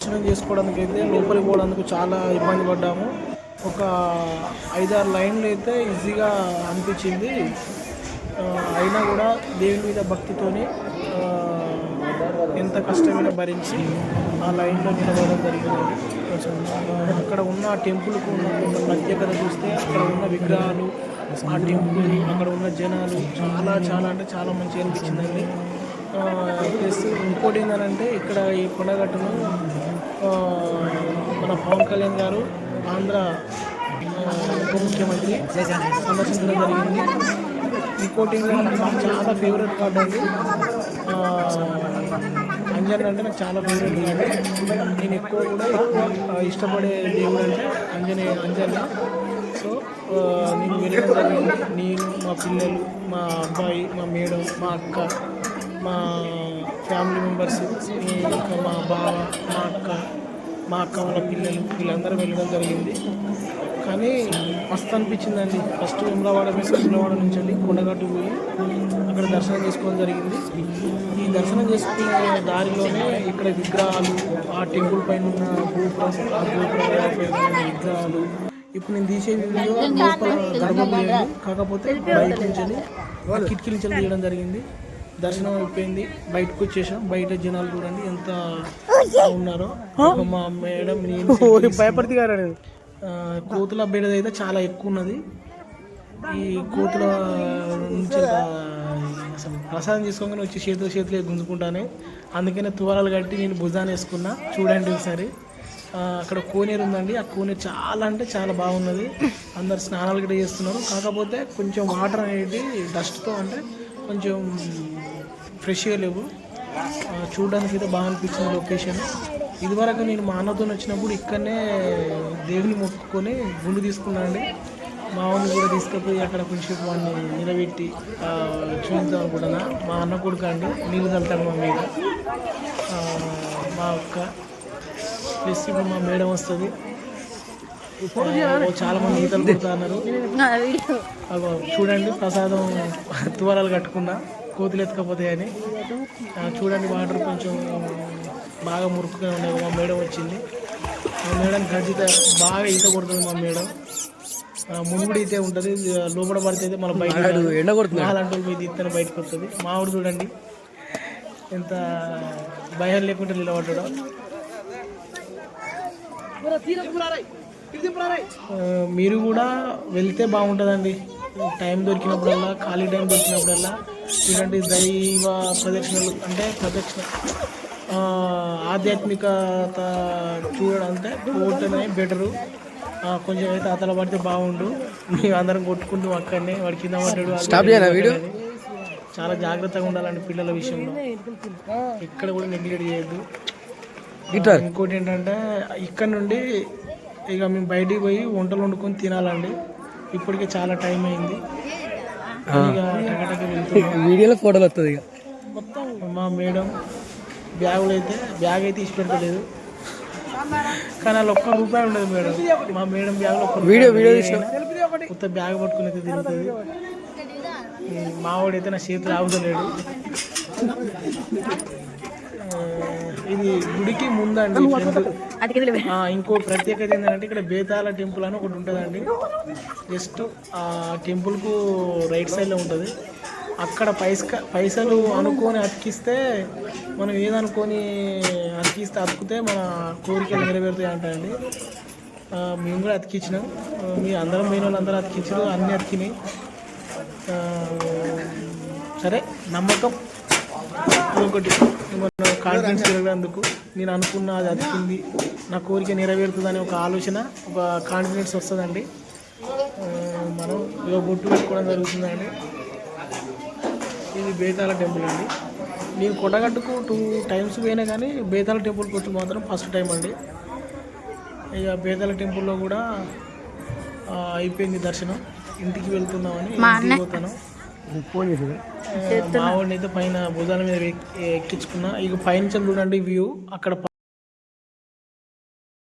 దర్శనం చేసుకోవడానికి అయితే లోపలికి పోవడానికి చాలా ఇబ్బంది పడ్డాము. ఒక ఐదారు లైన్లు అయితే ఈజీగా అనిపించింది. అయినా కూడా దేవుని మీద భక్తితోని ఎంత కష్టమైనా భరించి ఆ లైన్లో నిలబడడం జరిగింది. కొంచెం అక్కడ ఉన్న టెంపుల్కు ఉన్న ప్రత్యేకత చూస్తే అక్కడ ఉన్న విగ్రహాలు ఆ టెంపుల్ అక్కడ ఉన్న జనాలు చాలా చాలా అంటే చాలా మంచిగా అనిపించిందండి. ప్లస్ ఇంకోటి ఏంటంటే ఇక్కడ ఈ కొండగట్టును మన పవన్ కళ్యాణ్ గారు ఆంధ్ర ఉప ముఖ్యమంత్రి సందర్శించడం జరిగింది. ఇంకోటి నాకు చాలా ఫేవరెట్ కార్డ్ అండి. అంజన్ అంటే నాకు చాలా ఫేవరెట్ కార్డు నేను ఎక్కువ కూడా ఎక్కువ ఇష్టపడే దేవుడు అంటే అంజనే అంజన్ సో నేను వెళ్ళడం జరిగింది. నేను మా పిల్లలు మా అబ్బాయి మా మేడం మా అక్క మా ఫ్యామిలీ మెంబర్స్ ఇంకా మా బావ మా అక్క మా అక్క వాళ్ళ పిల్లలు వీళ్ళందరూ వెళ్ళడం జరిగింది. కానీ మస్తు అనిపించిందండి. ఫస్ట్ వేములవాడ మీద వేములవాడ నుంచి అండి కొండగట్టు పోయి అక్కడ దర్శనం చేసుకోవడం జరిగింది. ఈ దర్శనం చేసుకునే దారిలోనే ఇక్కడ విగ్రహాలు ఆ టెంపుల్ పైన ఉన్న గోపురం ఆ గోపురాల పైన ఉన్న విగ్రహాలు. ఇప్పుడు నేను తీసే వీడియో లోపల గర్భం కాకపోతే బయట నుంచి కిటికీ నుంచి తీయడం జరిగింది. దర్శనం అయిపోయింది. బయటకు వచ్చేసాం. బయట జనాలు చూడండి ఎంత ఉన్నారో. మా మేడం నేను భయపడితే కోతుల బెడద అయితే చాలా ఎక్కువ ఉన్నది. ఈ కోతుల నుంచి అసలు ప్రసాదం తీసుకోగానే వచ్చి చేతులు చేతులు గుంజుకుంటానే. అందుకనే తువారాలు కట్టి నేను భుజాన్ని వేసుకున్నా. చూడండి ఒకసారి అక్కడ కోనేరు ఉందండి. ఆ కోనేరు చాలా అంటే చాలా బాగున్నది. అందరు స్నానాలు కూడా చేస్తున్నారు. కాకపోతే కొంచెం వాటర్ అనేది డస్ట్తో అంటే కొంచెం ఫ్రెష్గా లేవు. చూడడానికి అయితే బాగా అనిపించింది లొకేషన్. ఇదివరకు నేను మా అన్నతో వచ్చినప్పుడు ఇక్కడనే దేవుని మొక్కుకొని గుండు తీసుకున్నానండి మా అమ్మని కూడా తీసుకుపోయి అక్కడ కొంచెం వాడిని నిలబెట్టి చూద్దాం అనుకుంటున్నా మా అన్న కొడుకు అండి నీళ్ళు చల్లుతాడు మా మీద. మా అక్క. ప్లస్ ఇప్పుడు మా మేడం వస్తుంది. చాలా మంది ఈతలు కొడుతా అన్నారు. అగో చూడండి ప్రసాదం తువారాలు కట్టుకున్నా కోతులు ఎత్తుకపోతాయని ఆ, చూడండి వాటర్ కొంచెం బాగా మురుకుగా ఉన్నాయి మా మేడం వచ్చింది. మా మేడం గడ్డిత బాగా ఈత కొడుతుంది మా మేడం. మునుగుడు అయితే ఉంటుంది లోపల పడితే అయితే మళ్ళీ బయట ఎండ కొడుతుంది అలాంటి మీద ఇత్తనే బయటకు వస్తుంది. మామిడి చూడండి ఎంత భయం లేకుండా నిలబడ్డాడు. ఆ, మీరు కూడా వెళ్తే బాగుంటుందండి. టైం దొరికినప్పుడల్లా ఖాళీ టైం దొరికినప్పుడల్లా ఇలాంటి దైవ ప్రదక్షిణలు అంటే ప్రదక్షిణ ఆధ్యాత్మికత చూడడం అంటే పోవటమే బెటరు. కొంచెం అయితే అతల పడితే బాగుండు. మేము అందరం కొట్టుకుంటూ అక్కడనే వాడి కింద పడ్డాడు చాలా జాగ్రత్తగా ఉండాలండి పిల్లల విషయంలో. ఎక్కడ కూడా నెగ్లెక్ట్ చేయొద్దు. ఇంకోటి ఏంటంటే ఇక్కడ నుండి ఇక మేము బయటికి పోయి వంటలు వండుకొని తినాలండి. ఇప్పటికే చాలా టైం అయింది. వీడియోలో ఫోటోలు వస్తుంది ఇక. మొత్తం మా మేడం బ్యాగులు అయితే బ్యాగ్ అయితే ఇచ్చి పెడతలేదు. కానీ అలా ఒక్క రూపాయి ఉండదు మేడం. మా మేడం బ్యాగ్లో ఒక్క వీడియో వీడియో కొత్త బ్యాగ్ పట్టుకుని అయితే తిరుగుతుంది. మావాడు అయితే నా చేతులు ఆగుతలేడు. ఆ, ఇది గుడికి ముందండి ఇంకో ప్రత్యేకత ఏంటంటే ఇక్కడ బేతాల టెంపుల్ అని ఒకటి ఉంటుందండి. జస్ట్ ఆ టెంపుల్కు రైట్ సైడ్లో ఉంటుంది. అక్కడ పైసక పైసలు అనుకొని అతికిస్తే మనం ఏదనుకొని అతికిస్తే అతికితే మన కోరికలు నెరవేరుతాయి అంటారండి మేము కూడా అతికించినాం. మీ అందరం పోయిన వాళ్ళు అందరూ అతికించారు అన్నీ అతికినాయి. సరే నమ్మకం. ఇంకొకటి మన కాన్ఫిడెన్స్ పెరగడానికి నేను అనుకున్న అది అతికింది. నా కోరిక నెరవేరుతుందనే ఒక ఆలోచన ఒక కాన్ఫిడెన్స్ వస్తుందండి. మనం ఇక బొట్టు పెట్టుకోవడం జరుగుతుందండి. ఇది బేతాల టెంపుల్ అండి. నేను కొండగట్టుకు టూ టైమ్స్ పోయినా కానీ బేతాల టెంపుల్కి వచ్చి మాత్రం ఫస్ట్ టైం అండి. ఇక బేతాల టెంపుల్లో కూడా అయిపోయింది దర్శనం. ఇంటికి వెళ్తున్నామని పోతాను. ఫోన్ చేసింది? మా వాడిని అయితే పైన భుజాల మీద ఎక్కించుకున్నా. ఇక పైనుంచి చూడండి వ్యూ. అక్కడ